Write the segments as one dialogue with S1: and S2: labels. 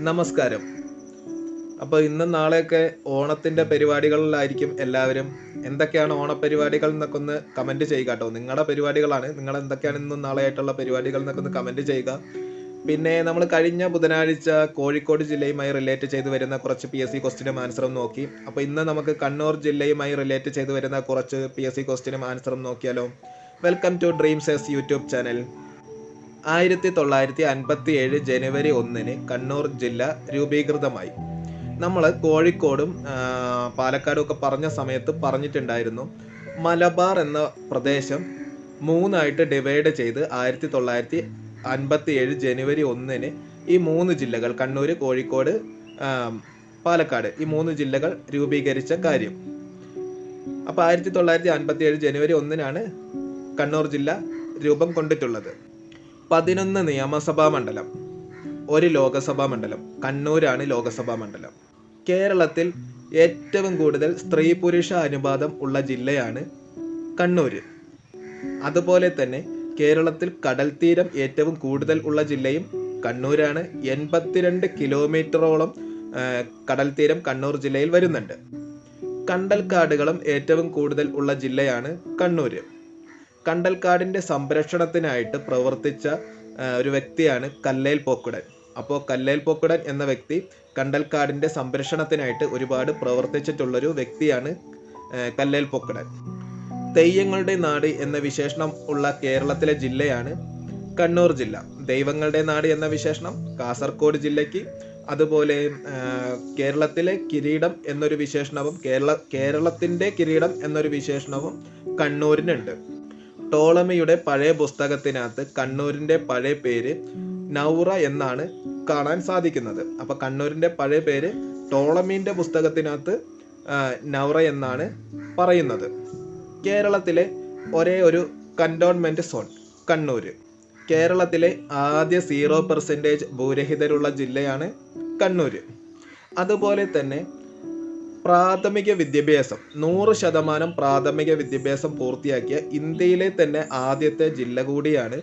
S1: നമസ്കാരം. അപ്പോൾ ഇന്നും നാളെയൊക്കെ ഓണത്തിന്റെ പരിപാടികളിലായിരിക്കും എല്ലാവരും. എന്തൊക്കെയാണ് ഓണപരിപാടികൾ എന്നൊക്കെ ഒന്ന് കമന്റ് ചെയ്യുക കേട്ടോ. നിങ്ങളുടെ പരിപാടികളാണ്. നിങ്ങൾ എന്തൊക്കെയാണ് ഇന്നും നാളെയായിട്ടുള്ള പരിപാടികൾ എന്നൊക്കെ ഒന്ന് കമന്റ് ചെയ്യുക. പിന്നെ നമ്മൾ കഴിഞ്ഞ ബുധനാഴ്ച കോഴിക്കോട് ജില്ലയുമായി റിലേറ്റ് ചെയ്ത് വരുന്ന കുറച്ച് പി എസ് സി ക്വസ്റ്റിനും ആൻസറും നോക്കി. അപ്പോൾ ഇന്ന് നമുക്ക് കണ്ണൂർ ജില്ലയുമായി റിലേറ്റ് ചെയ്ത് വരുന്ന കുറച്ച് പി എസ് സി ക്വസ്റ്റിനും ആൻസറും നോക്കിയാലോ. Welcome to dreams S YouTube channel ആയിരത്തി തൊള്ളായിരത്തി അൻപത്തി ഏഴ് ജനുവരി ഒന്നിന് കണ്ണൂർ ജില്ല രൂപീകൃതമായി. നമ്മൾ കോഴിക്കോടും പാലക്കാടും ഒക്കെ പറഞ്ഞ സമയത്ത് പറഞ്ഞിട്ടുണ്ടായിരുന്നു മലബാർ എന്ന പ്രദേശം മൂന്നായിട്ട് ഡിവൈഡ് ചെയ്ത് ആയിരത്തി തൊള്ളായിരത്തി അൻപത്തി ഏഴ് ജനുവരി ഒന്നിന് ഈ മൂന്ന് ജില്ലകൾ കണ്ണൂർ കോഴിക്കോട് പാലക്കാട് ഈ മൂന്ന് ജില്ലകൾ രൂപീകരിച്ച കാര്യം. അപ്പോൾ ആയിരത്തി തൊള്ളായിരത്തി അൻപത്തി ഏഴ് ജനുവരി ഒന്നിനാണ് കണ്ണൂർ ജില്ല രൂപം കൊണ്ടിട്ടുള്ളത്. പതിനൊന്ന് നിയമസഭാ മണ്ഡലം ഒരു ലോകസഭാ മണ്ഡലം കണ്ണൂരാണ് ലോകസഭാ മണ്ഡലം. കേരളത്തിൽ ഏറ്റവും കൂടുതൽ സ്ത്രീ പുരുഷ അനുപാതം ഉള്ള ജില്ലയാണ് കണ്ണൂര്. അതുപോലെ തന്നെ കേരളത്തിൽ കടൽ തീരം ഏറ്റവും കൂടുതൽ ഉള്ള ജില്ലയും കണ്ണൂരാണ്. എൺപത്തിരണ്ട് കിലോമീറ്ററോളം കടൽ തീരം കണ്ണൂർ ജില്ലയിൽ വരുന്നുണ്ട്. കണ്ടൽക്കാടുകളും ഏറ്റവും കൂടുതൽ ഉള്ള ജില്ലയാണ് കണ്ണൂര്. കണ്ടൽക്കാടിന്റെ സംരക്ഷണത്തിനായിട്ട് പ്രവർത്തിച്ച ഒരു വ്യക്തിയാണ് കല്ലേൽ പോക്കുടൻ. അപ്പോൾ കല്ലേൽ പോക്കുടൻ എന്ന വ്യക്തി കണ്ടൽക്കാടിന്റെ സംരക്ഷണത്തിനായിട്ട് ഒരുപാട് പ്രവർത്തിച്ചിട്ടുള്ളൊരു വ്യക്തിയാണ് കല്ലേൽ പോക്കുടൻ. തെയ്യങ്ങളുടെ നാട് എന്ന വിശേഷണം ഉള്ള കേരളത്തിലെ ജില്ലയാണ് കണ്ണൂർ ജില്ല. ദൈവങ്ങളുടെ നാട് എന്ന വിശേഷണം കാസർഗോഡ് ജില്ലയ്ക്ക് അതുപോലെ കേരളത്തിലെ കിരീടം എന്നൊരു വിശേഷണവും കേരള കേരളത്തിന്റെ കിരീടം എന്നൊരു വിശേഷണവും കണ്ണൂരിനുണ്ട്. ടോളമിയുടെ പഴയ പുസ്തകത്തിനകത്ത് കണ്ണൂരിന്റെ പഴയ പേര് നൗറ എന്നാണ് കാണാൻ സാധിക്കുന്നത്. അപ്പൊ കണ്ണൂരിന്റെ പഴയ പേര് ടോളമീന്റെ പുസ്തകത്തിനകത്ത് നൗറ എന്നാണ് പറയുന്നത്. കേരളത്തിലെ ഒരേ ഒരു കന്റോൺമെന്റ് സോൺ കണ്ണൂർ കേരളത്തിലെ ആദ്യ സീറോ പെർസെന്റേജ് ഭൂരഹിതരുള്ള ജില്ലയാണ് കണ്ണൂർ അതുപോലെ തന്നെ പ്രാഥമിക വിദ്യാഭ്യാസം. നൂറ് ശതമാനം പ്രാഥമിക വിദ്യാഭ്യാസം പൂർത്തിയാക്കിയ ഇന്ത്യയിലെ തന്നെ ആദ്യത്തെ ജില്ല കൂടിയാണ്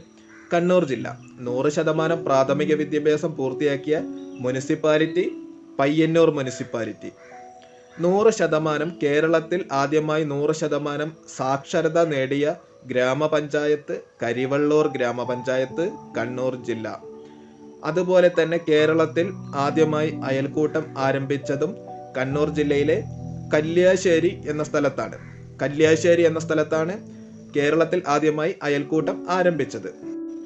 S1: കണ്ണൂർ ജില്ല. നൂറ് ശതമാനം പ്രാഥമിക വിദ്യാഭ്യാസം പൂർത്തിയാക്കിയ മുനിസിപ്പാലിറ്റി പയ്യന്നൂർ മുനിസിപ്പാലിറ്റി. നൂറ് ശതമാനം കേരളത്തിൽ ആദ്യമായി നൂറ് ശതമാനം സാക്ഷരത നേടിയ ഗ്രാമപഞ്ചായത്ത് കരിവള്ളൂർ ഗ്രാമപഞ്ചായത്ത് കണ്ണൂർ ജില്ല. അതുപോലെ തന്നെ കേരളത്തിൽ ആദ്യമായി അയൽക്കൂട്ടം ആരംഭിച്ചതും കണ്ണൂർ ജില്ലയിലെ കല്യാശ്ശേരി എന്ന സ്ഥലത്താണ്. കല്യാശ്ശേരി എന്ന സ്ഥലത്താണ് കേരളത്തിൽ ആദ്യമായി അയൽക്കൂട്ടം ആരംഭിച്ചത്.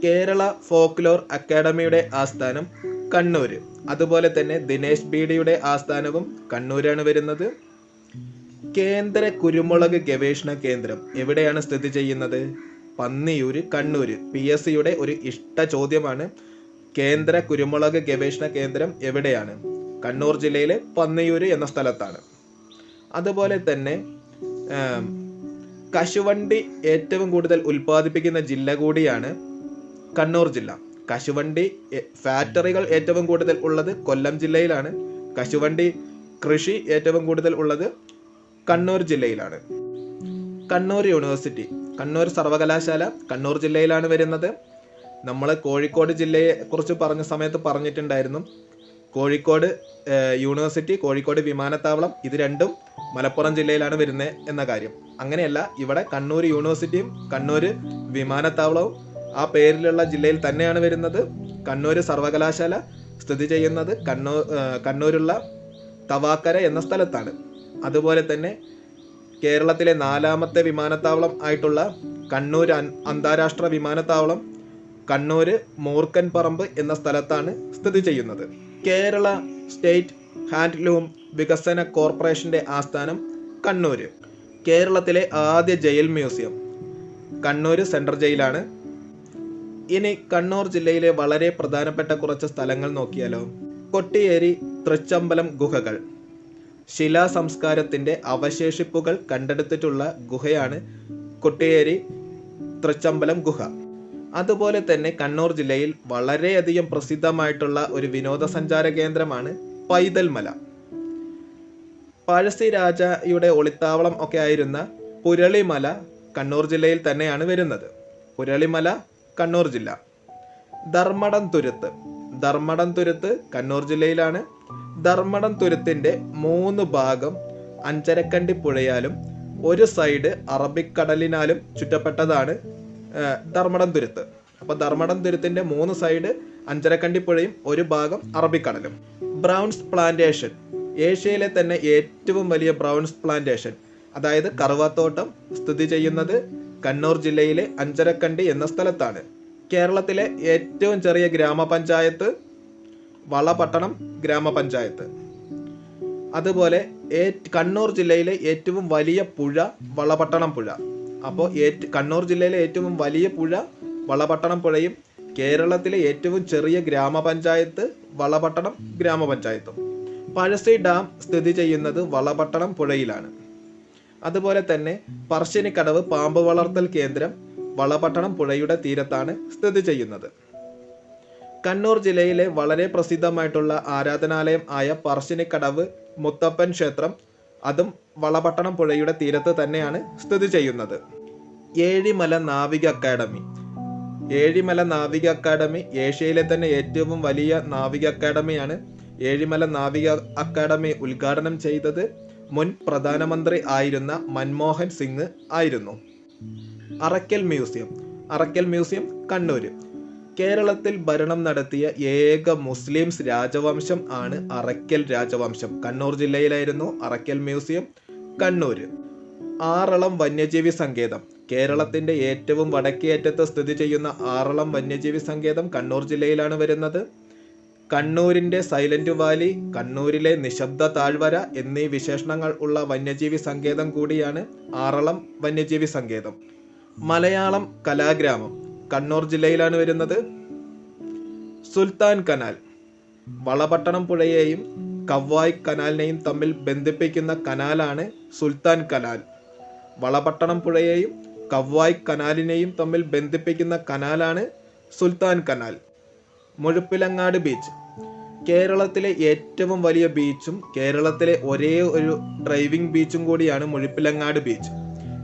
S1: കേരള ഫോക്ലോർ അക്കാഡമിയുടെ ആസ്ഥാനം കണ്ണൂര്. അതുപോലെ തന്നെ ദിനേശ് ബീഡിയുടെ ആസ്ഥാനവും കണ്ണൂരാണ് വരുന്നത്. കേന്ദ്ര കുരുമുളക് ഗവേഷണ കേന്ദ്രം എവിടെയാണ് സ്ഥിതി ചെയ്യുന്നത്? പന്നിയൂര് കണ്ണൂര്. പി എസ് സിയുടെ ഒരു ഇഷ്ട ചോദ്യമാണ് കേന്ദ്ര കുരുമുളക് ഗവേഷണ കേന്ദ്രം എവിടെയാണ്? കണ്ണൂർ ജില്ലയിലെ പന്നയൂര് എന്ന സ്ഥലത്താണ്. അതുപോലെ തന്നെ കശുവണ്ടി ഏറ്റവും കൂടുതൽ ഉൽപ്പാദിപ്പിക്കുന്ന ജില്ല കൂടിയാണ് കണ്ണൂർ ജില്ല. കശുവണ്ടി ഫാക്ടറികൾ ഏറ്റവും കൂടുതൽ ഉള്ളത് കൊല്ലം ജില്ലയിലാണ്. കശുവണ്ടി കൃഷി ഏറ്റവും കൂടുതൽ ഉള്ളത് കണ്ണൂർ ജില്ലയിലാണ്. കണ്ണൂർ യൂണിവേഴ്സിറ്റി കണ്ണൂർ സർവകലാശാല കണ്ണൂർ ജില്ലയിലാണ് വരുന്നത്. നമ്മൾ കോഴിക്കോട് ജില്ലയെ കുറിച്ച് പറഞ്ഞ സമയത്ത് പറഞ്ഞിട്ടുണ്ടായിരുന്നു. കോഴിക്കോട് യൂണിവേഴ്സിറ്റി കോഴിക്കോട് വിമാനത്താവളം ഇത് രണ്ടും മലപ്പുറം ജില്ലയിലാണ് വരുന്നത് എന്ന കാര്യം. അങ്ങനെയല്ല ഇവിടെ കണ്ണൂർ യൂണിവേഴ്സിറ്റിയും കണ്ണൂർ വിമാനത്താവളവും ആ പേരിലുള്ള ജില്ലയിൽ തന്നെയാണ് വരുന്നത്. കണ്ണൂർ സർവകലാശാല സ്ഥിതി ചെയ്യുന്നത് കണ്ണൂർ കണ്ണൂരുള്ള തവാക്കര എന്ന സ്ഥലത്താണ്. അതുപോലെ തന്നെ കേരളത്തിലെ നാലാമത്തെ വിമാനത്താവളം ആയിട്ടുള്ള കണ്ണൂർ അന്താരാഷ്ട്ര വിമാനത്താവളം കണ്ണൂർ മൂർക്കൻ പറമ്പ് എന്ന സ്ഥലത്താണ് സ്ഥിതി ചെയ്യുന്നത്. കേരള സ്റ്റേറ്റ് ഹാൻഡ്ലൂം വികസന കോർപ്പറേഷന്റെ ആസ്ഥാനം കണ്ണൂർ കേരളത്തിലെ ആദ്യ ജയിൽ മ്യൂസിയം. കണ്ണൂർ സെൻട്രൽ ജയിലാണ്. ഇനി കണ്ണൂർ ജില്ലയിലെ വളരെ പ്രധാനപ്പെട്ട കുറച്ച് സ്ഥലങ്ങൾ നോക്കിയാലോ. കൊട്ടിയേരി തൃച്ചമ്പലം ഗുഹകൾ. ശിലാ സംസ്കാരത്തിന്റെ അവശേഷിപ്പുകൾ കണ്ടെടുത്തിട്ടുള്ള ഗുഹയാണ് കൊട്ടിയേരി തൃച്ചമ്പലം ഗുഹ. അതുപോലെ തന്നെ കണ്ണൂർ ജില്ലയിൽ വളരെയധികം പ്രസിദ്ധമായിട്ടുള്ള ഒരു വിനോദസഞ്ചാര കേന്ദ്രമാണ് പൈതൽ മല പഴശ്ശി രാജയുടെ ഒളിത്താവളം ഒക്കെ ആയിരുന്ന പുരളിമല കണ്ണൂർ ജില്ലയിൽ തന്നെയാണ് വരുന്നത്. പുരളിമല കണ്ണൂർ ജില്ല. ധർമ്മടം തുരുത്ത്. ധർമ്മടം തുരുത്ത് കണ്ണൂർ ജില്ലയിലാണ്. ധർമ്മടം തുരുത്തിന്റെ മൂന്ന് ഭാഗം അഞ്ചരക്കണ്ടി പുഴയാലും ഒരു സൈഡ് അറബിക്കടലിനാലും ചുറ്റപ്പെട്ടതാണ് ധർമ്മടം തുരുത്ത് അപ്പൊ ധർമ്മടം തുരുത്തിന്റെ മൂന്ന് സൈഡ് അഞ്ചരക്കണ്ടി പുഴയും ഒരു ഭാഗം അറബിക്കടലും. Brown's plantation. ഏഷ്യയിലെ തന്നെ ഏറ്റവും വലിയ ബ്രൗൺസ് പ്ലാന്റേഷൻ. അതായത് കറുവാത്തോട്ടം സ്ഥിതി ചെയ്യുന്നത് കണ്ണൂർ ജില്ലയിലെ അഞ്ചരക്കണ്ടി എന്ന സ്ഥലത്താണ്. കേരളത്തിലെ ഏറ്റവും ചെറിയ ഗ്രാമപഞ്ചായത്ത് വളപട്ടണം ഗ്രാമപഞ്ചായത്ത്. അതുപോലെ കണ്ണൂർ ജില്ലയിലെ ഏറ്റവും വലിയ പുഴ വളപട്ടണം പുഴ. അപ്പോൾ കണ്ണൂർ ജില്ലയിലെ ഏറ്റവും വലിയ പുഴ വളപട്ടണം പുഴയും കേരളത്തിലെ ഏറ്റവും ചെറിയ ഗ്രാമപഞ്ചായത്ത് വളപട്ടണം ഗ്രാമപഞ്ചായത്തും. പഴശ്ശി ഡാം സ്ഥിതി ചെയ്യുന്നത് വളപട്ടണം പുഴയിലാണ്. അതുപോലെ തന്നെ പറശ്ശിനിക്കടവ് പാമ്പ് വളർത്തൽ കേന്ദ്രം വളപട്ടണം പുഴയുടെ തീരത്താണ് സ്ഥിതി ചെയ്യുന്നത്. കണ്ണൂർ ജില്ലയിലെ വളരെ പ്രസിദ്ധമായിട്ടുള്ള ആരാധനാലയം ആയ പറശ്ശിനിക്കടവ് മുത്തപ്പൻ ക്ഷേത്രം അതും വളപട്ടണം പുഴയുടെ തീരത്ത് തന്നെയാണ് സ്ഥിതി ചെയ്യുന്നത്. ഏഴിമല നാവിക അക്കാദമി ഏഴിമല നാവിക അക്കാദമി ഏഷ്യയിലെ തന്നെ ഏറ്റവും വലിയ നാവിക അക്കാദമിയാണ് ഏഴിമല നാവിക അക്കാദമി ഉദ്ഘാടനം ചെയ്തത് മുൻ പ്രധാനമന്ത്രി ആയിരുന്ന മൻമോഹൻ സിംഗ് ആയിരുന്നു. അറക്കൽ മ്യൂസിയം. അറക്കൽ മ്യൂസിയം കണ്ണൂര്. കേരളത്തിൽ ഭരണം നടത്തിയ ഏക മുസ്ലിംസ് രാജവംശം ആണ് അറക്കൽ രാജവംശം. കണ്ണൂർ ജില്ലയിലായിരുന്നു അറക്കൽ മ്യൂസിയം കണ്ണൂര്. ആറളം വന്യജീവി സങ്കേതം. കേരളത്തിന്റെ ഏറ്റവും വടക്കേയറ്റത്ത് സ്ഥിതി ചെയ്യുന്ന ആറളം വന്യജീവി സങ്കേതം കണ്ണൂർ ജില്ലയിലാണ് വരുന്നത്. കണ്ണൂരിന്റെ സൈലന്റ് വാലി കണ്ണൂരിലെ നിശബ്ദ താഴ്വര എന്നീ വിശേഷണങ്ങൾ ഉള്ള വന്യജീവി സങ്കേതം കൂടിയാണ് ആറളം വന്യജീവി സങ്കേതം. മലയാളം കലാഗ്രാമം കണ്ണൂർ ജില്ലയിലാണ് വരുന്നത്. സുൽത്താൻ കനാൽ വളപട്ടണം പുഴയെയും കവ്വായ് കനാലിനെയും തമ്മിൽ ബന്ധിപ്പിക്കുന്ന കനാലാണ് സുൽത്താൻ കനാൽ. വളപട്ടണം പുഴയെയും കവ്വായ് കനാലിനെയും തമ്മിൽ ബന്ധിപ്പിക്കുന്ന കനാലാണ് സുൽത്താൻ കനാൽ. മുഴുപ്പിലങ്ങാട് ബീച്ച്. കേരളത്തിലെ ഏറ്റവും വലിയ ബീച്ചും കേരളത്തിലെ ഒരേ ഒരു ഡ്രൈവിംഗ് ബീച്ചും കൂടിയാണ് മുഴുപ്പിലങ്ങാട് ബീച്ച്.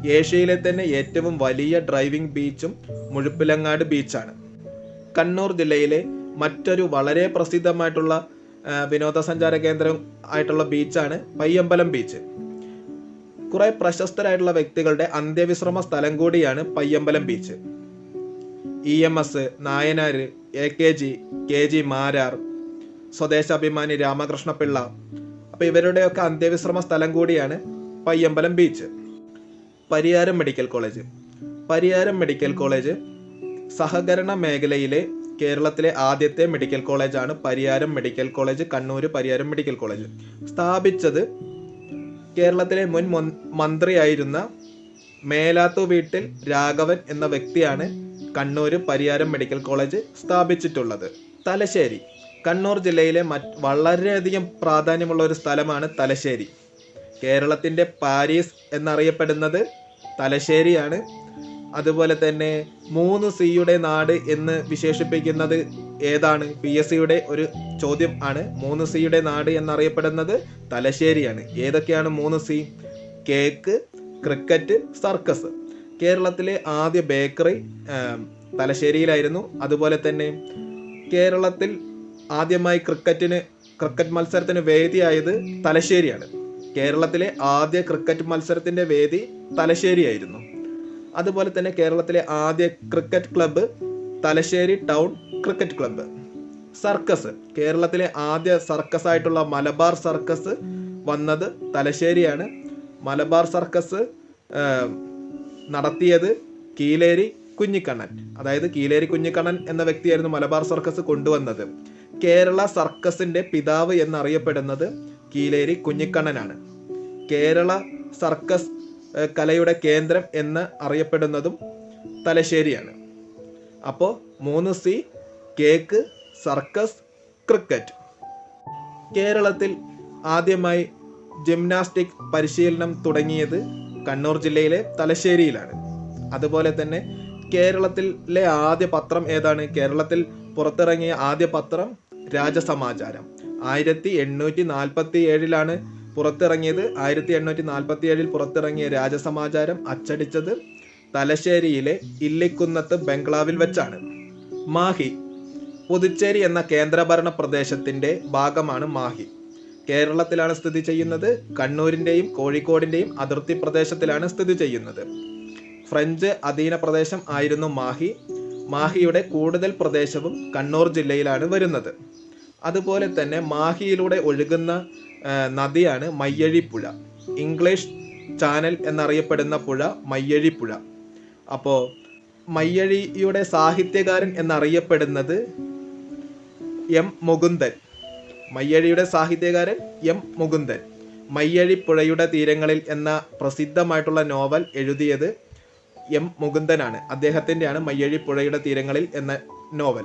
S1: ഏഷ്യയിലെ തന്നെ ഏറ്റവും വലിയ ഡ്രൈവിംഗ് ബീച്ചും മുഴുപ്പിലങ്ങാട് ബീച്ചാണ്. കണ്ണൂർ ജില്ലയിലെ മറ്റൊരു വളരെ പ്രസിദ്ധമായിട്ടുള്ള വിനോദസഞ്ചാര കേന്ദ്രം ആയിട്ടുള്ള ബീച്ചാണ് പയ്യമ്പലം ബീച്ച്. കുറെ പ്രശസ്തരായിട്ടുള്ള വ്യക്തികളുടെ അന്ത്യവിശ്രമ സ്ഥലം കൂടിയാണ് Payyambalam beach E M S Nayanar A K G K G Marar Swadeshabhimani Ramakrishna Pillai. അപ്പൊ ഇവരുടെയൊക്കെ അന്ത്യവിശ്രമ സ്ഥലം കൂടിയാണ് Payyambalam beach Pariyaram medical college. Pariyaram medical college സഹകരണ മേഖലയിലെ കേരളത്തിലെ ആദ്യത്തെ മെഡിക്കൽ കോളേജാണ് Pariyaram medical college Kannur Pariyaram medical college. സ്ഥാപിച്ചത് കേരളത്തിലെ മുൻ മന്ത്രിയായിരുന്ന മേലാത്തു വീട്ടിൽ രാഘവൻ എന്ന വ്യക്തിയാണ് കണ്ണൂർ പരിയാരം മെഡിക്കൽ കോളേജ് സ്ഥാപിച്ചിട്ടുള്ളത്. തലശ്ശേരി. കണ്ണൂർ ജില്ലയിലെ മറ്റ് വളരെയധികം പ്രാധാന്യമുള്ള ഒരു സ്ഥലമാണ് തലശ്ശേരി. കേരളത്തിന്റെ പാരീസ് എന്നറിയപ്പെടുന്നത് തലശ്ശേരിയാണ്. അതുപോലെ തന്നെ മൂന്ന് സിയുടെ നാട് എന്ന് വിശേഷിപ്പിക്കുന്നത് ഏതാണ്? പി എസ് സിയുടെ ഒരു ചോദ്യം ആണ്. മൂന്ന് സിയുടെ നാട് എന്നറിയപ്പെടുന്നത് തലശ്ശേരിയാണ്. ഏതൊക്കെയാണ് മൂന്ന് സി കേക്ക് ക്രിക്കറ്റ് സർക്കസ് കേരളത്തിലെ ആദ്യ ബേക്കറി തലശ്ശേരിയിലായിരുന്നു. അതുപോലെ തന്നെ കേരളത്തിൽ ആദ്യമായി ക്രിക്കറ്റിന് ക്രിക്കറ്റ് മത്സരത്തിന് വേദിയായത് തലശ്ശേരിയാണ്. കേരളത്തിലെ ആദ്യ ക്രിക്കറ്റ് മത്സരത്തിന്റെ വേദി തലശ്ശേരിയായിരുന്നു. അതുപോലെ തന്നെ കേരളത്തിലെ ആദ്യ cricket club Thalassery town cricket club. Circus. കേരളത്തിലെ ആദ്യ സർക്കസ് ആയിട്ടുള്ള മലബാർ സർക്കസ് വന്നത് തലശ്ശേരിയാണ്. മലബാർ സർക്കസ് നടത്തിയത് കീലേരി കുഞ്ഞിക്കണ്ണൻ. അതായത് കീലേരി കുഞ്ഞിക്കണ്ണൻ എന്ന വ്യക്തിയായിരുന്നു മലബാർ സർക്കസ് കൊണ്ടുവന്നത്. കേരള സർക്കസിന്റെ പിതാവ് എന്നറിയപ്പെടുന്നത് കീലേരി കുഞ്ഞിക്കണ്ണനാണ്. കേരള സർക്കസ് കലയുടെ കേന്ദ്രം എന്ന് അറിയപ്പെടുന്നതും തലശ്ശേരിയാണ്. അപ്പോൾ മൂന്ന് സി കേക്ക് സർക്കസ് ക്രിക്കറ്റ്. കേരളത്തിൽ ആദ്യമായി ജിംനാസ്റ്റിക് പരിശീലനം തുടങ്ങിയത് കണ്ണൂർ ജില്ലയിലെ തലശ്ശേരിയിലാണ്. അതുപോലെ തന്നെ കേരളത്തിലെ ആദ്യ പത്രം ഏതാണ്? കേരളത്തിൽ പുറത്തിറങ്ങിയ ആദ്യ പത്രം രാജസമാചാരം. ആയിരത്തി എണ്ണൂറ്റി നാൽപ്പത്തി ഏഴിലാണ് പുറത്തിറങ്ങിയത് ആയിരത്തി എണ്ണൂറ്റി നാൽപ്പത്തി ഏഴിൽ പുറത്തിറങ്ങിയ രാജസമാചാരം അച്ചടിച്ചത് തലശ്ശേരിയിലെ ഇല്ലിക്കുന്നത്ത് ബംഗ്ലാവിൽ വെച്ചാണ്. മാഹി പുതുച്ചേരി എന്ന കേന്ദ്രഭരണ പ്രദേശത്തിന്റെ ഭാഗമാണ് മാഹി. കേരളത്തിലാണ് സ്ഥിതി ചെയ്യുന്നത് കണ്ണൂരിന്റെയും കോഴിക്കോടിന്റെയും അതിർത്തി പ്രദേശത്തിലാണ് സ്ഥിതി ചെയ്യുന്നത്. ഫ്രഞ്ച് അധീന പ്രദേശം ആയിരുന്നു മാഹി. മാഹിയുടെ കൂടുതൽ പ്രദേശവും കണ്ണൂർ ജില്ലയിലാണ് വരുന്നത്. അതുപോലെ തന്നെ മാഹിയിലൂടെ ഒഴുകുന്ന നദിയാണ് മയ്യഴിപ്പുഴ. ഇംഗ്ലീഷ് ചാനൽ എന്നറിയപ്പെടുന്ന പുഴ മയ്യഴിപ്പുഴ. അപ്പോൾ മയ്യഴിയുടെ സാഹിത്യകാരൻ എന്നറിയപ്പെടുന്നത് എം മുകുന്ദൻ. മയ്യഴിയുടെ സാഹിത്യകാരൻ എം മുകുന്ദൻ. മയ്യഴിപ്പുഴയുടെ തീരങ്ങളിൽ എന്ന പ്രസിദ്ധമായിട്ടുള്ള നോവൽ എഴുതിയത് എം മുകുന്ദനാണ്. അദ്ദേഹത്തിന്റെയാണ് മയ്യഴിപ്പുഴയുടെ തീരങ്ങളിൽ എന്ന നോവൽ.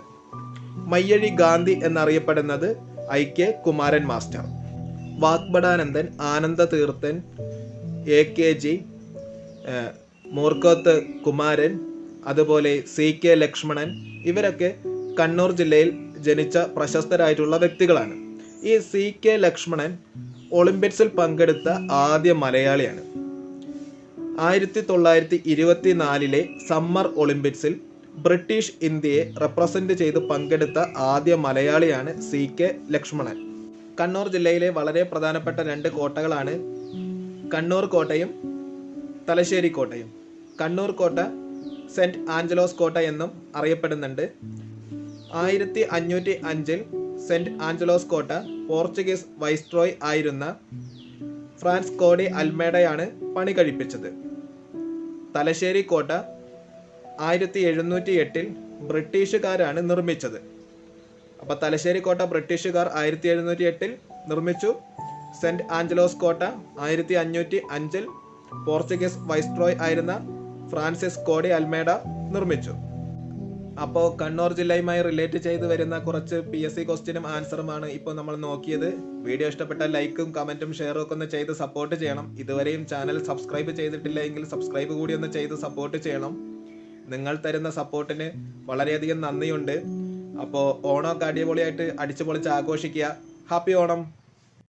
S1: മയ്യഴി ഗാന്ധി എന്നറിയപ്പെടുന്നത് I K Kumaran master. Vagbhatanandan Ananda Theerthan A K G Moorkoth Kumaran അതുപോലെ സി കെ ലക്ഷ്മണൻ ഇവരൊക്കെ കണ്ണൂർ ജില്ലയിൽ ജനിച്ച പ്രശസ്തരായിട്ടുള്ള വ്യക്തികളാണ്. ഈ സി കെ ലക്ഷ്മണൻ ഒളിമ്പിക്സിൽ പങ്കെടുത്ത ആദ്യ മലയാളിയാണ്. ആയിരത്തി തൊള്ളായിരത്തി ഇരുപത്തിനാലിലെ സമ്മർ ഒളിമ്പിക്സിൽ ബ്രിട്ടീഷ് ഇന്ത്യയെ റെപ്രസെന്റ് ചെയ്ത് പങ്കെടുത്ത ആദ്യ മലയാളിയാണ് സി കെ ലക്ഷ്മണൻ. കണ്ണൂർ ജില്ലയിലെ വളരെ പ്രധാനപ്പെട്ട രണ്ട് കോട്ടകളാണ് കണ്ണൂർ കോട്ടയും തലശ്ശേരി കോട്ടയും. കണ്ണൂർ കോട്ട സെന്റ് ആഞ്ചലോസ് കോട്ട എന്നും അറിയപ്പെടുന്നുണ്ട്. ആയിരത്തി അഞ്ഞൂറ്റി അഞ്ചിൽ സെന്റ് ആഞ്ചലോസ് കോട്ട പോർച്ചുഗീസ് വൈസ്ട്രോയ് ആയിരുന്ന ഫ്രാൻസ് കോഡി അൽമേഡയാണ് പണി കഴിപ്പിച്ചത്. തലശ്ശേരി കോട്ട ആയിരത്തി എഴുന്നൂറ്റി എട്ടിൽ ബ്രിട്ടീഷുകാരാണ് നിർമ്മിച്ചത്. അപ്പൊ തലശ്ശേരി കോട്ട ബ്രിട്ടീഷുകാർ ആയിരത്തി എഴുന്നൂറ്റി എട്ടിൽ നിർമ്മിച്ചു. സെന്റ് ആഞ്ചലോസ് കോട്ട ആയിരത്തി അഞ്ഞൂറ്റി അഞ്ചിൽ പോർച്ചുഗീസ് വൈസ്ട്രോയ് ആയിരുന്ന ഫ്രാൻസിസ് കോഡി അൽമേഡ നിർമ്മിച്ചു. അപ്പോൾ കണ്ണൂർ ജില്ലയുമായി റിലേറ്റ് ചെയ്ത് വരുന്ന കുറച്ച് പി എസ് സി ക്വസ്റ്റ്യനും ആൻസറുമാണ് ഇപ്പോൾ നമ്മൾ നോക്കിയത്. വീഡിയോ ഇഷ്ടപ്പെട്ട ലൈക്കും കമന്റും ഷെയറും ഒക്കെ ഒന്ന് ചെയ്ത് സപ്പോർട്ട് ചെയ്യണം. ഇതുവരെയും ചാനൽ സബ്സ്ക്രൈബ് ചെയ്തിട്ടില്ല എങ്കിൽ സബ്സ്ക്രൈബ് കൂടി ഒന്ന് ചെയ്ത് സപ്പോർട്ട് ചെയ്യണം. നിങ്ങൾ തരുന്ന സപ്പോർട്ടിന് വളരെയധികം നന്ദിയുണ്ട്. അപ്പോൾ ഓണമൊക്കെ അടിപൊളിയായിട്ട് അടിച്ചു പൊളിച്ച് ആഘോഷിക്കുക. ഹാപ്പി ഓണം.